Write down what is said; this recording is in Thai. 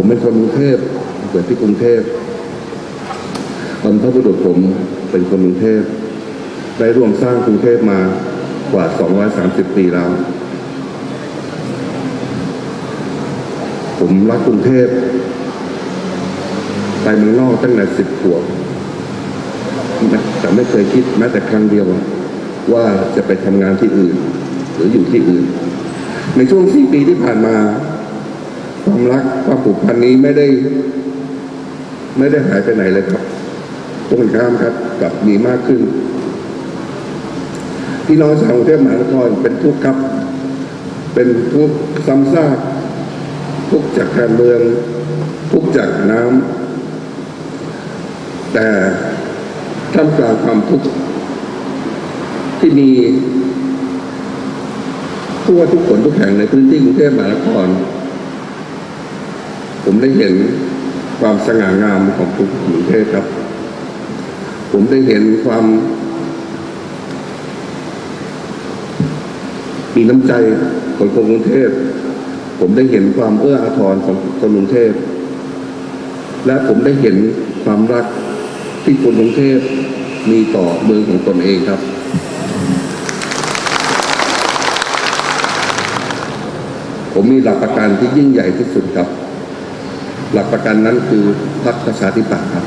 ผมเป็นคนกรุงเทพเกิดที่กรุงเทพบรรพบุรุษผมเป็นคนกรุงเทพได้ร่วมสร้างกรุงเทพมากว่า 230 ปีแล้ว ผมรักกรุงเทพไปเมืองนอกตั้งแต่สิบขวบแต่ไม่เคยคิดแม้แต่ครั้งเดียว ว่าจะไปทำงานที่อื่น หรืออยู่ที่อื่น ในช่วงสี่ปีที่ผ่านมา ความรักความผูกพันนี้ไม่ได้ ไม่ได้หายไปไหนเลยครับตรงกันข้ามครับกลับมีมากขึ้น พี่น้องชาวกรุงเทพมหานครเป็นทุกข์ครับ เป็นทุกข์ซ้ำซากทุกข์จากการเมืองทุกข์จากน้ำแต่ท่ามกลางความทุกข์ที่มีทั่วทุกคนทุกแห่งในพื้นที่กรุงเทพมหานคร ผมได้เห็นความสง่างามของกรุงเทพครับ ผมได้เห็นความ มีน้ำใจของคนกรุงเทพ ผมได้เห็นความเอื้ออาทรของคนกรุงเทพ และผมได้เห็นความรักที่คนกรุงเทพมีต่อเมืองของตนเองครับ ผมมีหลักประกันที่ยิ่งใหญ่ที่สุดครับ หลักประกันนั้นคือพรรคประชาธิปัตย์ครับ